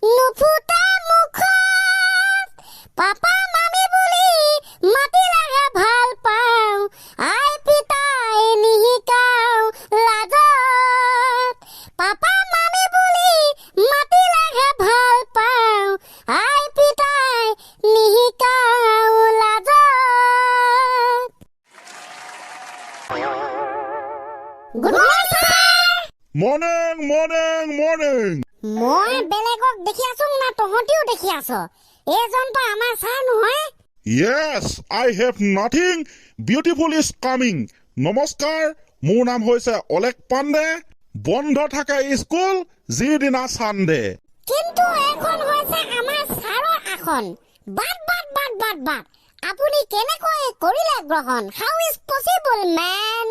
¡No puedo! তহঁতিও দেখি আছ। এইজনটো আমাৰ ছাৰ নহয়? Yes I have nothing beautiful is coming নমস্কাৰ মোৰ নাম হৈছে অলেখ পাণ্ডে। বন্ধ থাকে স্কুল যিদিনা চানডে কিন্তু এইখন হৈছে আমাৰ ছাৰৰ আসন। বাদ বাদ বাদ বাদ বাদ আপুনি কেনেকৈ কৰিলে গ্ৰহণ? How is possible man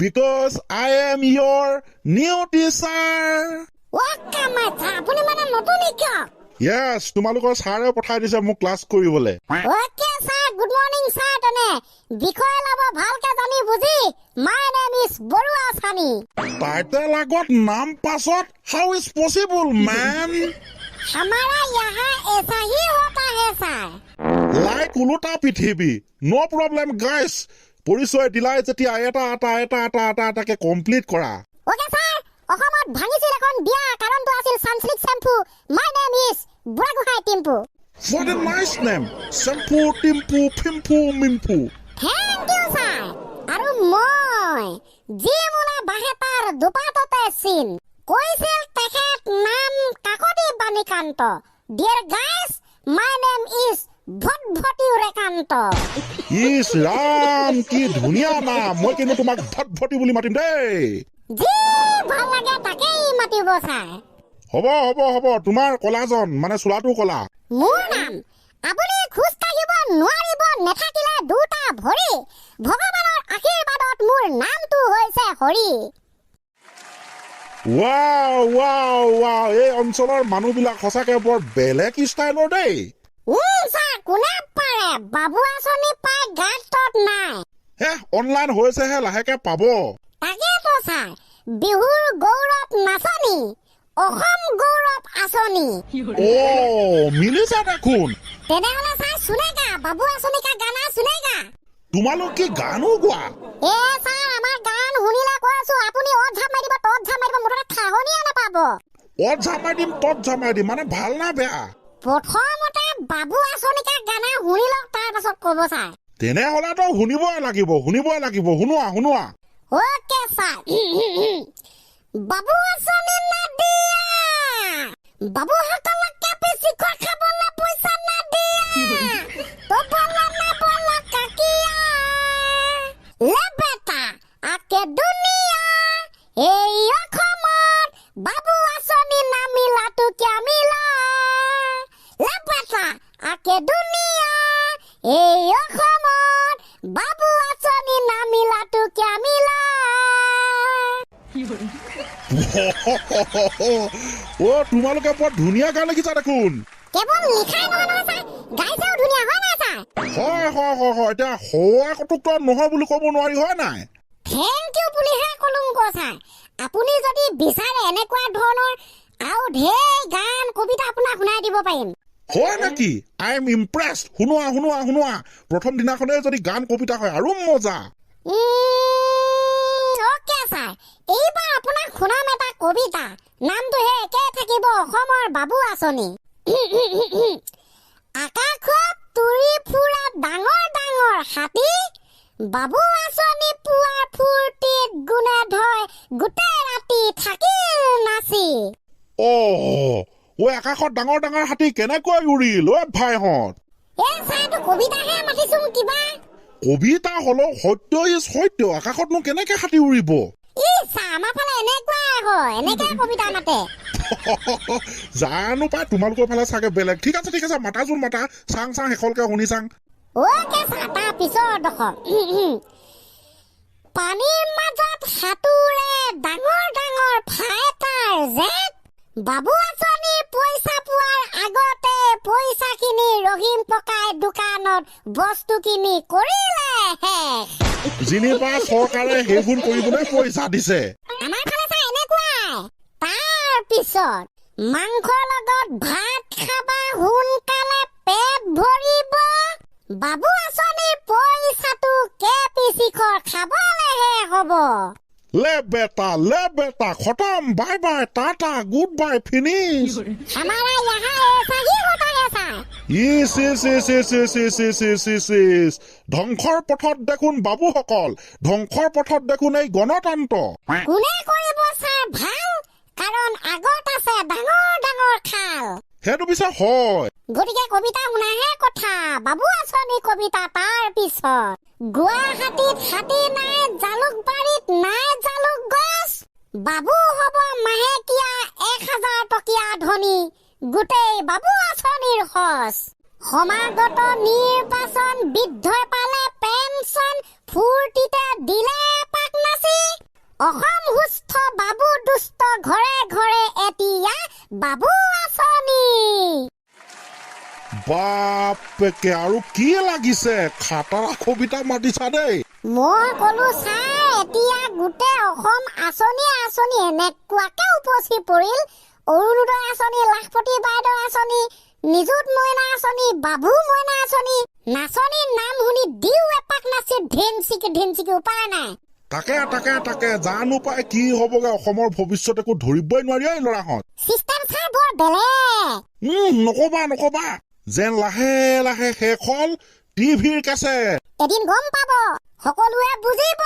because I am your new teacher waka my sir আপুনি মানে নতুন শিক্ষক। য়েছ তোমালোকৰ ছাৰে পঠাই দিছে মোক ক্লাছ কৰিবলৈ okay sir good morning sir তেনে বিষয় ল'ব ভালকে জানি বুজি মাই নেম ইজ বৰুৱা চানি টাইটেল আগত নাম পাছত হাউ ইজ পচিবল মেন हमारा यहाँ ऐसा ही होता है सर লাইক ওলোটা পৃথিৱী ন' প্ৰব্লেম গাইছ পৰিচয় দিলাই যেতিয়া এটা এটা এটা এটা এটা এটাকে কমপ্লিট কৰা অ'কে ছাৰ অসমত ভাঙিছিল এখন বিয়া কাৰণটো আছিল Sunsilk shampoo my name is Burhagohain Timpu What a nice name! চেম্পু টিম্পু ফিম্পু মিম্পু থেংক ইউ ছাৰ আৰু মই যি মোনা বাহেতাৰ দুপাততে চিন। কৈছিল তেখেত নাম Kakati Banikanta. Dear guys my name is ভটভটি ৰেকান্ত। ইছ ৰাম কি ধুনীয়া নাম। মই কিন্তু তোমাক ভটভটি বুলি মাতিম দেই। যি ভাল লাগে তাকেই মাতিব ছাৰ। হ'ব হ'ব হ'ব তোমাৰ কলাজন মানে চোলাটো কলা। মোৰ নাম আপুনি খোজ কাঢ়িব নোৱাৰিব নেথাকিলে দুটা ভৰি ভগৱানৰ আশীৰ্বাদত মোৰ নামটো হৈছে হৰি। ৱাও ৱাও ৱাও এই অঞ্চলৰ মানুহবিলাক সঁচাকে বৰ বেলেগ ষ্টাইলৰ দেই। কোনে পাৰে? বাবু আঁচনি পাই গাত তত নাই। হে অনলাইন হৈছেহে লাহেকে পাব। ছাৰ বিহুৰ গৌৰৱ নাচনি অসম গৌৰৱ আঁচনি। অ' মিলিছে দেখোন তেনেহ'লে ছাৰ চুনেগা বাবু আঁচনি কা গানা চুনেগা। তোমালোক কি গানো গোৱা? এ ছাৰ আমাৰ গান শুনিলে কৈ আপুনি অত ঝাপ মাৰি দিব তত ঝাপ মাৰি দিব মুঠতে ঠাহনিয়ে নাপাব। অত ঝামাই দিম তত ঝামাই দিম মানে ভাল না বেয়া? প্ৰথমতে বাবু আঁচনিকা গানা শুনি লওক তাৰ পাছত ক'ব ছাৰ। তেনেহ'লেতো শুনিবই লাগিব শুনিবই লাগিব শুনোৱা শুনোৱা। O que Ô, Babu assume Nadia! Babu, eu tava aqui, a piscina acabou na puxa Nadia! Ô, অ' তোমালোকে বৰ ধুনীয়া গান লিখিছা দেখোন। কেৱল লিখাই নহয় নহয় ছাৰ গাইছেও ধুনীয়া হয় নাই ছাৰ? হয় হয় হয় হয় এতিয়া সৌৱা কটুকটো নহয় বুলি ক'ব নোৱাৰি হয় নাই? থেংক ইউ বুলিহে কলোং ক ছাৰ। আপুনি যদি বিচাৰে এনেকুৱা ধৰণৰ আৰু ঢেৰ গান কবিতা আপোনাক শুনাই দিব পাৰিম। হয় নেকি? আই এম ইমপ্ৰেছ শুনোৱা শুনোৱা শুনোৱা। প্ৰথম যদি গান কবিতা হয় আৰু মজা। Um, okay sir. এইবাৰ আপোনাক শুনাম এটা কবিতা নামটোহে একে থাকিব অসমৰ বাবু আঁচনি। আকাশত তুৰি ফুৰা ডাঙৰ ডাঙৰ হাতী বাবু আঁচনি পোৱাৰ ফূৰ্তিত গুণে ধয় গোটেই ৰাতি থাকিল নাচি। অ' ঐ আকাশত ডাঙৰ ডাঙৰ হাতী কেনেকৈ উৰিল ঐ ভাইহঁত? এই ছাৰটো কবিতাহে মাতিছো কিবা। কবিতা হ'লেও সত্য ইজ সত্য আকাশতনো কেনেকে হাতী উৰিব? আমাৰ ফালে এনেকৈ কবিতা মাতে। জানো পাই তোমালোকৰ ফালে চাগে বেলেগ। ঠিক আছে ঠিক আছে মাতাচোন মাতা। চাং চাং শেষলৈকে শুনি চাং। অ'কে ছাৰ তাৰ পিছৰ ডখৰ পানীৰ মাজত সাঁতোৰে ডাঙৰ ডাঙৰ ফাইটাৰ জেট বাবু আঁচনিৰ পইচা পোৱাৰ আগতে কিনি ৰহিম পকাই দোকানত বস্তু কিনি কৰিলে যিনি পৰা চৰকাৰে সেইবোৰ কৰিবলৈ পইচা দিছে। আমাৰ ফালে চাই এনেকুৱা তাৰ পিছত মাংসৰ লগত ভাত খাবা সোনকালে পেট ভৰিব। বাবু আঁচনি পইচাটো কে পি চি খৰ খাবলেহে হ'ব। লে বেটা লে বেটা খতম bye bye tata goodbye finish আমাৰ ইয়াহা এছাহি হতা ধ্বংসৰ পথত দেখোন বাবুসকল ধ্বংসৰ পথত দেখোন এই গণতন্ত্ৰ। হয়। গতিকে কবিতা শুনাহে কথা। বাবু আছনি কবিতা তাৰ পিছত। গুৱাহাটীত হাতী নাই জালুকবাৰীত নাই জালুক গছ। বাবু হব মাহেকীয়া এক হাজাৰ টকীয়া ধনী। গোটেই বাবু আঁচনিৰ সচ সমাগত নিৰ্বাচন বৃদ্ধই পালে পেঞ্চন ফূৰ্তিতে দিলে এপাক নাচি অসম সুস্থ বাবু দুষ্ট ঘৰে ঘৰে এতিয়া বাবু আঁচনি। বাপেকে আৰু কি লাগিছে? খাটাৰা কবিতা মাতিছা দেই। মই কলো ছাৰ এতিয়া গোটেই অসম আঁচনি আঁচনি এনেকুৱাকে উপচি পৰিল। অৰুণোদয় আঁচনি লাখপতি বাইদেউ আঁচনি নিযুত মইনা আঁচনি বাবু মইনা আঁচনি নাচনীৰ নাম শুনি দিও এপাক নাচি ঢেনচিকি ঢেনচিকি উপায় নাই। তাকে তাকে তাকে জানো পাই কি হ'বগে অসমৰ ভৱিষ্যত একো ধৰিবই নোৱাৰি ঐ ল'ৰাহঁত। চিষ্টেম ছাৰ বৰ বেলেগ। উম নকবা নকবা। যেন লাহে লাহে শেষ হ'ল টিভিৰ কেছেট এদিন গম পাব সকলোৱে বুজিব।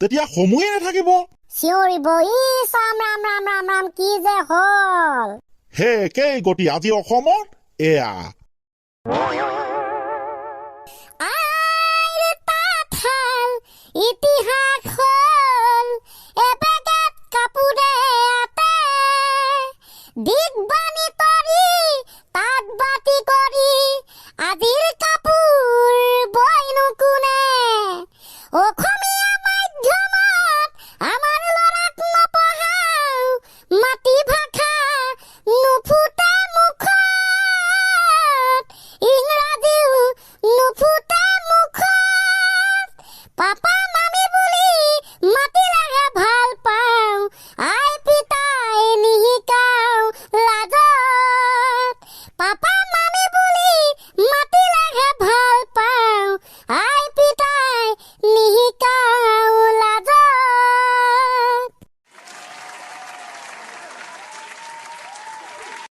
তেতিয়া সময়ে নাথাকিব। শিওরি বই সাম রাম রাম রাম রাম কি যে হল? হে কে গটি আজি অসমত? এয়া। আইৰ তাত হাল ইতিহাস হল এবেগাত কাপোৰে দিগবা